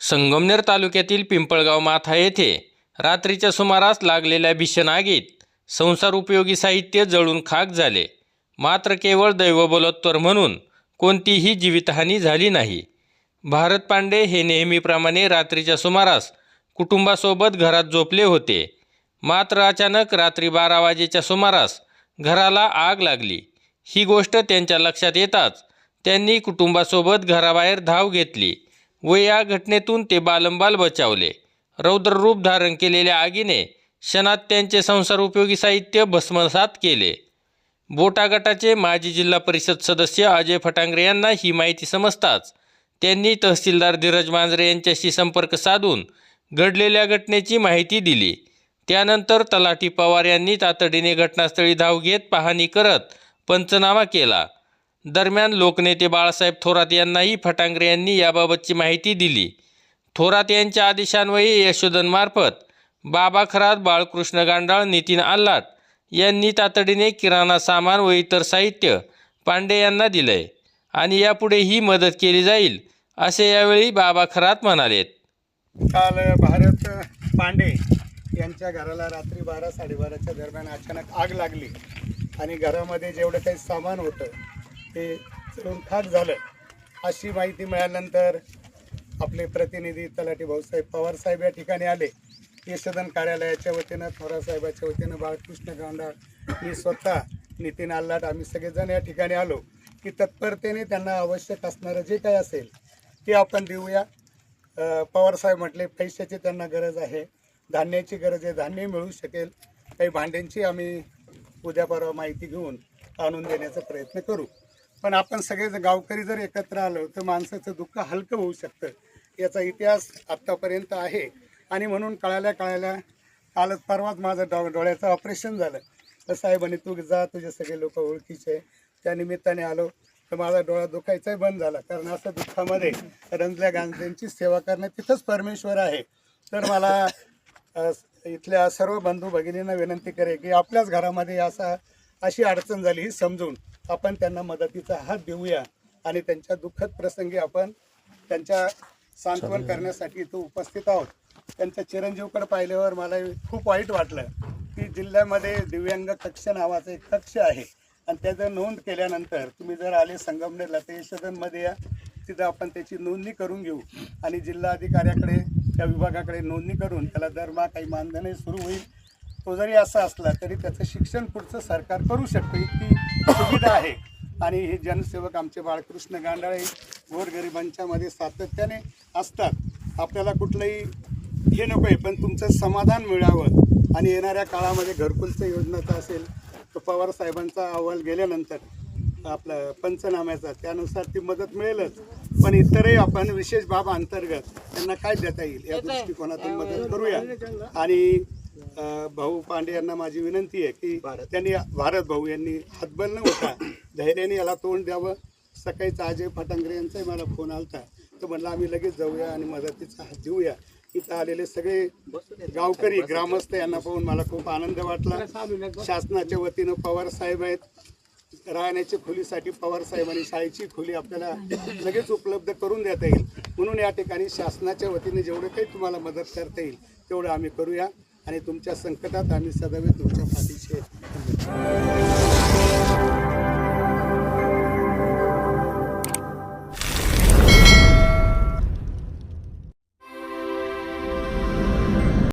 संगमनेर तालुक्यातील पिंपळगाव माथा येथे रात्रीच्या सुमारास लागलेल्या भीषण आगीत संसार उपयोगी साहित्य जळून खाक झाले. मात्र केवळ दैवबलोत्तर म्हणून कोणतीही जीवितहानी झाली नाही. भारत पांडे हे नेहमीप्रमाणे रात्रीच्या सुमारास कुटुंबासोबत घरात झोपले होते. मात्र अचानक रात्री बारा वाजेच्या सुमारास घराला आग लागली. ही गोष्ट त्यांच्या लक्षात येताच त्यांनी कुटुंबासोबत घराबाहेर धाव घेतली. व या घटनेतून ते बालंबाल बचावले. रौद्ररूप धारण केलेल्या आगीने क्षणात त्यांचे संसार उपयोगी साहित्य भस्मसात केले. बोटा गटाचे माजी जिल्हा परिषद सदस्य अजय फटांगरे यांना ही माहिती समजताच त्यांनी तहसीलदार धीरज मांजरे यांच्याशी संपर्क साधून घडलेल्या घटनेची माहिती दिली. त्यानंतर तलाठी पवार यांनी तातडीने घटनास्थळी धाव घेत पाहणी करत पंचनामा केला. दरम्यान लोकनेते बाळासाहेब थोरात यांनाही फटांगरे यांनी याबाबतची माहिती दिली. थोरात यांच्या आदेशान्वये यशोधनमार्फत बाबा खरात बाळकृष्ण गांडाळ नितीन आल्लाट यांनी तातडीने किराणा सामान व इतर साहित्य पांडे यांना दिलंय आणि यापुढे ही मदत केली जाईल असे यावेळी बाबा खरात म्हणालेत. काल भारत पांडे यांच्या घराला रात्री बारा साडेबाराच्या दरम्यान अचानक आग लागली आणि घरामध्ये जेवढं काही सामान होतं ते चढून खाक झालं. अशी माहिती मिळाल्यानंतर आपले प्रतिनिधी तलाठी भाऊसाहेब पवार साहेब या ठिकाणी आले. यशोधन कार्यालयाच्या वतीनं थोरासाहेबाच्या वतीनं बाळकृष्ण गांडाळ मी स्वतः नितीन आल्लाट आम्ही सगळेजण या ठिकाणी आलो की तत्परतेने त्यांना आवश्यक असणारं जे काही असेल ते आपण देऊया. पवारसाहेब म्हटले पैशाची त्यांना गरज आहे. धान्याची गरज आहे. धान्य मिळू शकेल. काही भांड्यांची आम्ही उद्या परवा माहिती घेऊन आणून देण्याचा प्रयत्न करू. पण आपण सगळे जर गावकरी जर एकत्र आलो तर माणसाचं दुःख हलकं होऊ शकतं. याचा इतिहास आत्तापर्यंत आहे. आणि म्हणून कळाल्या कळाल्या कालच परवाच माझं डॉ डोळ्याचं ऑपरेशन झालं. तर साहेबांनी तू जा तुझे सगळे लोक ओळखीचे त्या निमित्ताने आलो तर माझा डोळा दुखायचाही बंद झाला. कारण असं दुःखामध्ये रंजल्या गांधींची सेवा करणं तिथंच परमेश्वर आहे. तर मला इथल्या सर्व बंधू भगिनींना विनंती करे की आपल्याच घरामध्ये असा अशी अडचण झाली ही समजून आपण त्यांना मदतीचा हात देऊया आणि त्यांच्या दुःखद प्रसंगी आपण त्यांच्या सांत्वन करण्यासाठी इथं उपस्थित आहोत. त्यांच्या चिरंजीवकडे पाहिल्यावर मला खूप वाईट वाटलं की जिल्ह्यामध्ये दिव्यांग कक्ष नावाचा एक कक्ष आहे. आणि त्याचं नोंद केल्यानंतर तुम्ही जर आले संगमनेरला तर यशोधनमध्ये या. तिथं आपण त्याची नोंदणी करून घेऊ. आणि जिल्हाधिकाऱ्याकडे त्या विभागाकडे नोंदणी करून त्याला दरमहा काही मानधनही सुरू होईल. तो जरी असा असला तरी त्याचं शिक्षण पुढचं सरकार करू शकतं इतकी सुविधा आहे. आणि हे जनसेवक आमचे बाळकृष्ण गांडाळे गोरगरिबांच्या मध्ये सातत्याने असतात. आपल्याला कुठलंही हे नको आहे पण तुमचं समाधान मिळावं. आणि येणाऱ्या काळामध्ये घरकुलचं योजनाचं असेल तर पवार साहेबांचा अहवाल गेल्यानंतर आपलं पंचनाम्याचा त्यानुसार ती मदत मिळेलच. पण इतरही आपण विशेष बाब अंतर्गत त्यांना काय देता येईल या दृष्टिकोनातून मदत करूया. आणि भाऊ पांडे यांना माझी विनंती आहे की त्यांनी भारत भाऊ यांनी हातबल न होता धैर्याने याला तोंड द्यावं. सकाळीच अजय फटांगरे यांचाही मला फोन आलता. तर म्हणलं आम्ही लगेच जाऊया आणि मदतीचा हात देऊया इथं आलेले सगळे गावकरी ग्रामस्थ यांना पाहून मला खूप आनंद वाटला. शासनाच्या वतीनं पवार साहेब आहेत. राहण्याच्या खोलीसाठी पवार साहेबांनी शाळेची खोली आपल्याला लगेच उपलब्ध करून देता येईल. म्हणून या ठिकाणी शासनाच्या वतीने जेवढं काही तुम्हाला मदत करता येईल तेवढं आम्ही करूया. आणि तुमच्या संकटात आम्ही सदैव तुमच्या पाठीशी